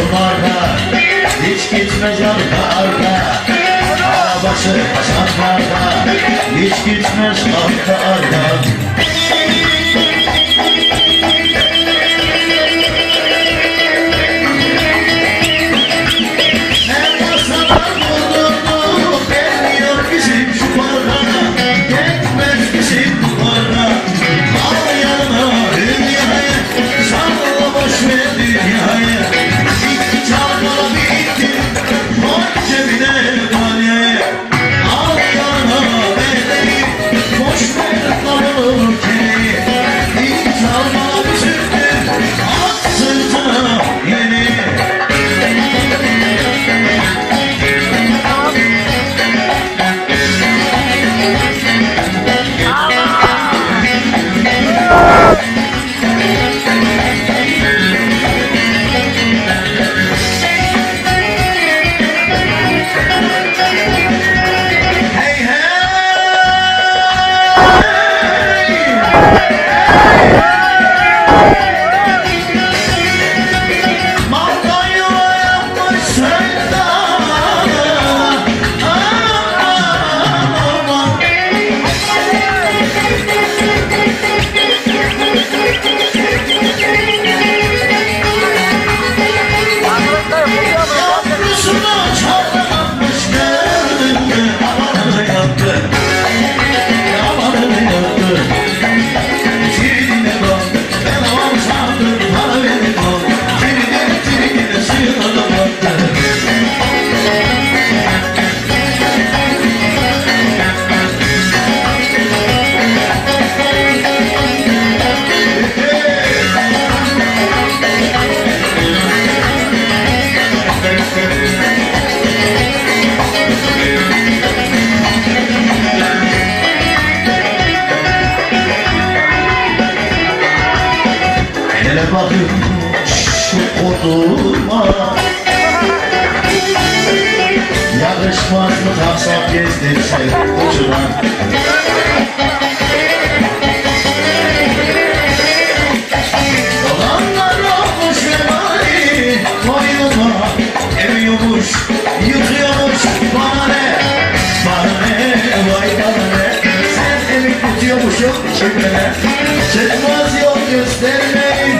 başım arka Hiç gitme canım arka Arabası Hasanlarda Hiç gitmez arka arka Yeah! Gel bakayım şu koduma Yakışmaz mı kapsam gezdikçe ucuna? Dolanlar olmuş vebali koynuma Eviyormuş, yıkıyormuş bana ne? Bana ne, vay bana ne? Sen evi tutuyormuşum kimine? Çıkmaz yol göstermeyin.